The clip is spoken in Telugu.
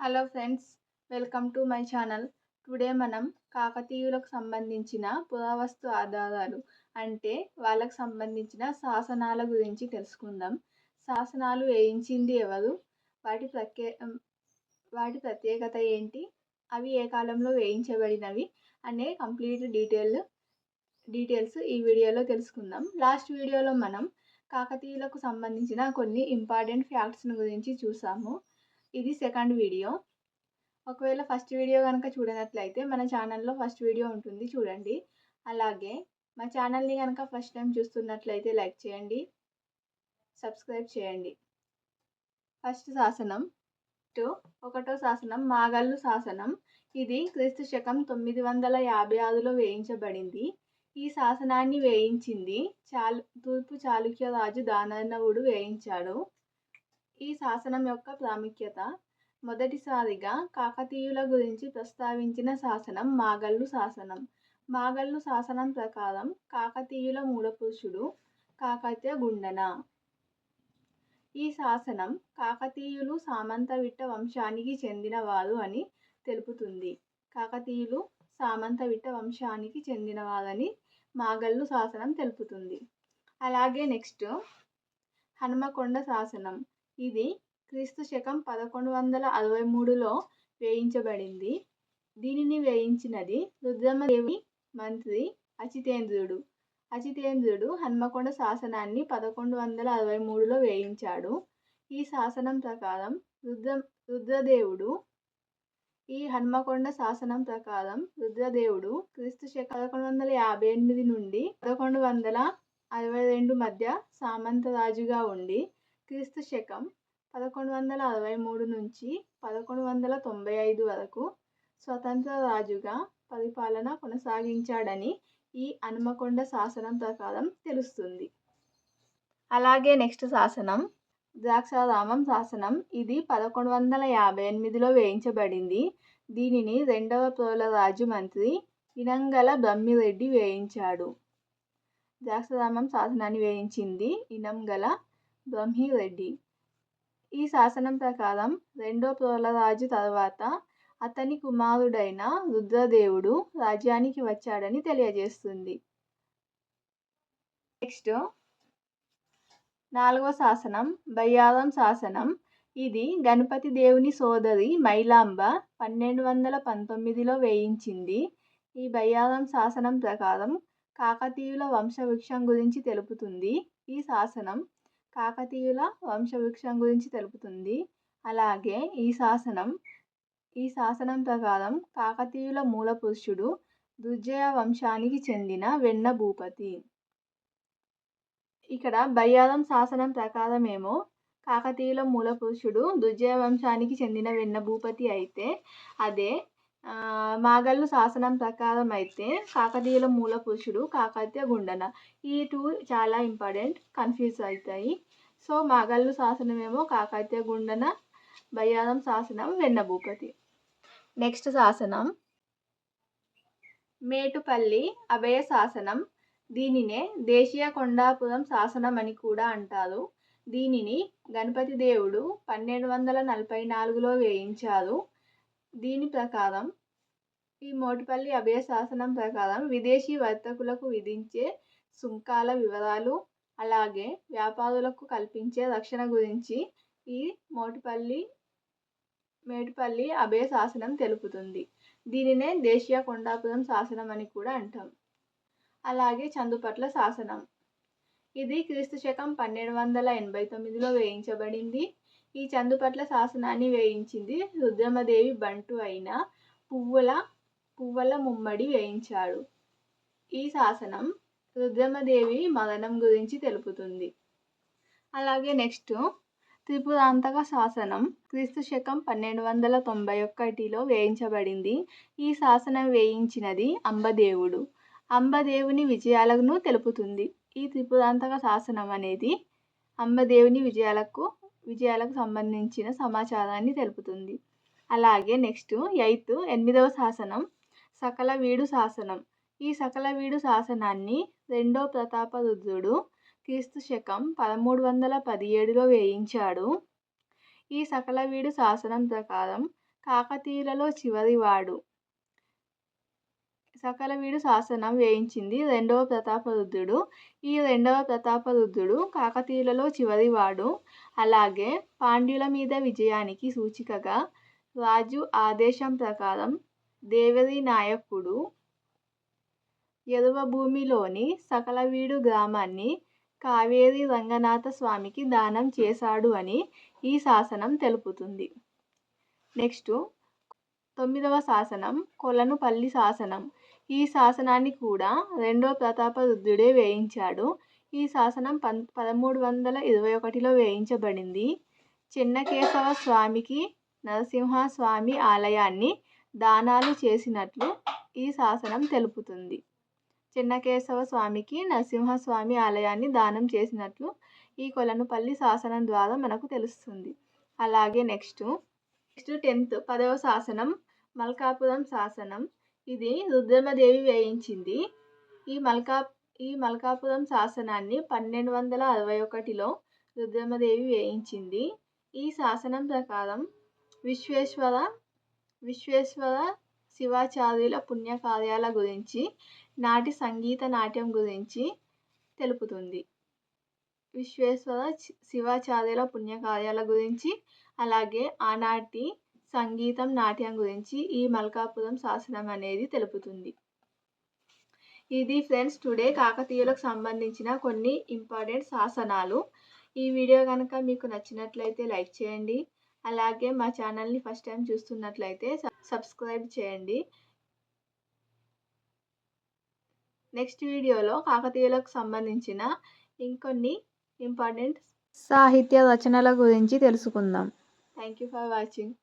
Hello friends welcome to my channel. Today మనం కాకతీయులకు సంబంధించిన పురావస్తు ఆధారాలు అంటే వాళ్ళకు సంబంధించిన శాసనాల గురించి తెలుసుకుందాం. శాసనాలు వేయించింది ఎవరు? వాటి ప్రత్యే వాటి ప్రత్యేకత ఏంటి? అవి ఏ కాలంలో వేయించబడినవి? అనే కంప్లీట్ డీటెయిల్ డీటెయిల్స్ ఈ వీడియోలో తెలుసుకుందాం. లాస్ట్ వీడియోలో మనం కాకతీయులకు సంబంధించిన కొన్ని ఇంపార్టెంట్ ఫ్యాక్ట్స్ని గురించి చూసాము. ఇది సెకండ్ వీడియో ఒకవేళ ఫస్ట్ వీడియో కనుక చూడనట్లయితే మన ఛానల్లో ఫస్ట్ వీడియో ఉంటుంది చూడండి. అలాగే మా ఛానల్ని కనుక ఫస్ట్ టైం చూస్తున్నట్లయితే లైక్ చేయండి. సబ్స్క్రైబ్ చేయండి. ఫస్ట్ శాసనం. టు ఒకటో శాసనం మాగల్లు శాసనం. ఇది క్రీస్తు శకం తొమ్మిది వందల యాభై ఆరులో వేయించబడింది. ఈ శాసనాన్ని వేయించింది చాలు తూర్పు చాళుక్య రాజు దానవుడు వేయించాడు. ఈ శాసనం యొక్క ప్రాముఖ్యత మొదటిసారిగా కాకతీయుల గురించి ప్రస్తావించిన శాసనం మాగల్లు శాసనం. మాగల్లు శాసనం ప్రకారం కాకతీయుల మూలపురుషుడు కాకతీయ గుండన. ఈ శాసనం కాకతీయులు సామంతవిట్ట వంశానికి చెందినవారు అని తెలుపుతుంది. కాకతీయులు సామంతవిట్ట వంశానికి చెందినవారని మాగల్లు శాసనం తెలుపుతుంది. అలాగే నెక్స్ట్ హనుమకొండ శాసనం. ఇది క్రీస్తు శకం పదకొండు వందల అరవై మూడులో వేయించబడింది. దీనిని వేయించినది రుద్రమదేవి మంత్రి అచితేంద్రుడు. అచితేంద్రుడు హన్మకొండ శాసనాన్ని పదకొండు వందల అరవై మూడులో వేయించాడు. ఈ శాసనం ప్రకారం రుద్ర రుద్రదేవుడు ఈ హన్మకొండ శాసనం ప్రకారం రుద్రదేవుడు క్రీస్తు శక పదకొండు వందల యాభై ఎనిమిది నుండి పదకొండు వందల అరవై రెండు మధ్య సామంతరాజుగా ఉండి క్రీస్తు శకం పదకొండు వందల అరవై మూడు నుంచి పదకొండు వందల తొంభై ఐదు వరకు స్వతంత్ర రాజుగా పరిపాలన కొనసాగించాడని ఈ హనుమకొండ శాసనం ప్రకారం తెలుస్తుంది. అలాగే నెక్స్ట్ శాసనం ద్రాక్షారామం శాసనం. ఇది పదకొండు వందల యాభై ఎనిమిదిలో వేయించబడింది. దీనిని రెండవ ప్రోలరాజు మంత్రి ఇనంగల బ్రహ్మిరెడ్డి వేయించాడు. ద్రాక్షారామం శాసనాన్ని వేయించింది ఇనంగల బ్రహ్మిరెడ్డి. ఈ శాసనం ప్రకారం రెండో ప్రోలరాజు తర్వాత అతని కుమారుడైన రుద్రదేవుడు రాజ్యానికి వచ్చాడని తెలియజేస్తుంది. నెక్స్ట్ నాలుగో శాసనం బయ్యారం శాసనం. ఇది గణపతి దేవుని సోదరి మైలాంబ పన్నెండు వందల పంతొమ్మిదిలో వేయించింది. ఈ బయ్యారం శాసనం ప్రకారం కాకతీయుల వంశవృక్షం గురించి తెలుపుతుంది. ఈ శాసనం కాకతీయుల వంశవృక్షం గురించి తెలుపుతుంది. అలాగే ఈ శాసనం ఈ శాసనం ప్రకారం కాకతీయుల మూల పురుషుడు దుర్జయ వంశానికి చెందిన వెన్న భూపతి. ఇక్కడ బయ్యారం శాసనం ప్రకారం ఏమో కాకతీయుల మూల పురుషుడు దుర్జయ వంశానికి చెందిన వెన్న భూపతి అయితే అదే మాగళ్ళు శాసనం ప్రకారం అయితే కాకతీయుల మూల పురుషుడు కాకతీయ గుండన. ఈ టూ చాలా ఇంపార్టెంట్ కన్ఫ్యూజ్ అవుతాయి. సో మాగళ్ళు శాసనం ఏమో కాకతీయ గుండన బయ్యారం శాసనం వెన్నభూపతి నెక్స్ట్ శాసనం. మేటుపల్లి అభయ శాసనం. దీనినే దేశీయ కొండాపురం శాసనం అని కూడా అంటారు. దీనిని గణపతి దేవుడు పన్నెండు వందల నలభై నాలుగులో వేయించారు. దీని ప్రకారం ఈ మోటిపల్లి అభయ శాసనం ప్రకారం విదేశీ వర్తకులకు విధించే సుంకాల వివరాలు అలాగే వ్యాపారులకు కల్పించే రక్షణ గురించి ఈ మోటిపల్లి మేటుపల్లి అభయ శాసనం తెలుపుతుంది. దీనినే దేశీయ కొండాపురం శాసనం అని కూడా అంటాం. అలాగే చందుపట్ల శాసనం. ఇది క్రీస్తు శకం పన్నెండు వందల ఎనభై తొమ్మిదిలో వేయించబడింది. ఈ చందుపట్ల శాసనాన్ని వేయించింది రుద్రమదేవి బంటు అయిన పువ్వుల పువ్వుల ముమ్మడి వేయించాడు. ఈ శాసనం రుద్రమదేవి మరణం గురించి తెలుపుతుంది. అలాగే నెక్స్ట్ త్రిపురాంతక శాసనం క్రీస్తు శకం పన్నెండు వందల తొంభై ఒకటిలో వేయించబడింది. ఈ శాసనం వేయించినది అంబదేవుడు. అంబదేవుని విజయాలను తెలుపుతుంది. ఈ త్రిపురాంతక శాసనం అనేది అంబదేవుని విజయాలకు విజయాలకు సంబంధించిన సమాచారాన్ని తెలుపుతుంది. అలాగే నెక్స్ట్ ఎయిత్ ఎనిమిదవ శాసనం సకల వీడు శాసనం. ఈ సకల వీడు శాసనాన్ని రెండో ప్రతాపరుద్రుడు క్రీస్తు శకం పదమూడు వందల పదిహేడులో వేయించాడు. ఈ సకల వీడు శాసనం ప్రకారం కాకతీయులలో చివరివాడు. సకలవీడు శాసనం వేయించింది రెండవ ప్రతాపరుద్రుడు. ఈ రెండవ ప్రతాపరుద్రుడు కాకతీయులలో చివరివాడు అలాగే పాండ్యుల మీద విజయానికి సూచికగా రాజు ఆదేశం ప్రకారం దేవరి నాయకుడు ఎరువభూమిలోని సకలవీడు గ్రామాన్ని కావేరి రంగనాథ స్వామికి దానం చేశాడు అని ఈ శాసనం తెలుపుతుంది. నెక్స్ట్ తొమ్మిదవ శాసనం కొలనుపల్లి శాసనం. ఈ శాసనాన్ని కూడా రెండో ప్రతాపరుద్రుడే వేయించాడు. ఈ శాసనం పం పదమూడు వందల ఇరవై ఒకటిలో వేయించబడింది. చిన్నకేశవ స్వామికి నరసింహస్వామి ఆలయాన్ని దానాలు చేసినట్లు ఈ శాసనం తెలుపుతుంది. చెన్నకేశవ స్వామికి నరసింహస్వామి ఆలయాన్ని దానం చేసినట్లు ఈ కొలనుపల్లి శాసనం ద్వారా మనకు తెలుస్తుంది. అలాగే నెక్స్ట్ నెక్స్ట్ టెన్త్ పదవ శాసనం మల్కాపురం శాసనం ఇది రుద్రమదేవి వేయించింది. ఈ మల్కా ఈ మల్కాపురం శాసనాన్ని పన్నెండు వందల అరవై ఒకటిలో రుద్రమదేవి వేయించింది. ఈ శాసనం ప్రకారం విశ్వేశ్వర విశ్వేశ్వర శివాచార్యుల పుణ్యకార్యాల గురించి నాటి సంగీత నాట్యం గురించి తెలుపుతుంది. విశ్వేశ్వర శివాచార్యుల పుణ్యకార్యాల గురించి అలాగే ఆనాటి సంగీతం నాట్యం గురించి ఈ మల్కాపురం శాసనం అనేది తెలుపుతుంది. ఇది ఫ్రెండ్స్ టుడే కాకతీయులకు సంబంధించిన కొన్ని ఇంపార్టెంట్ శాసనాలు. ఈ వీడియో కనుక మీకు నచ్చినట్లయితే లైక్ చేయండి. అలాగే మా ఛానల్ని ఫస్ట్ టైం చూస్తున్నట్లయితే సబ్స్క్రైబ్ చేయండి. నెక్స్ట్ వీడియోలో కాకతీయులకు సంబంధించిన ఇంకొన్ని ఇంపార్టెంట్ సాహిత్య రచనల గురించి తెలుసుకుందాం. Thank you for watching.